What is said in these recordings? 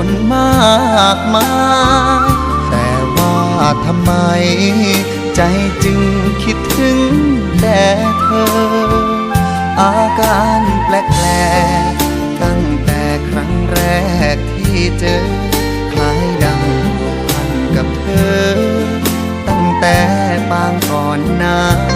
คนมากมายแต่ว่าทำไม ใจจึงคิดถึงแต่เธอ อาการแปลกๆตั้งแต่ครั้งแรกที่เจอ คล้ายดังผูกพันกับเธอ ตั้งแต่ปางก่อนนานมา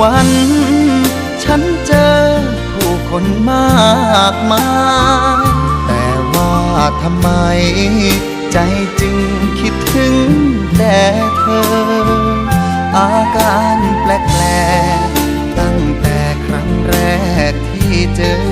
วัน ฉันเจอผู้คนมากมายแต่ว่าทำไม ใจจึงคิดถึงแต่เธอ อาการแปลกๆตั้งแต่ครั้งแรกที่เจอ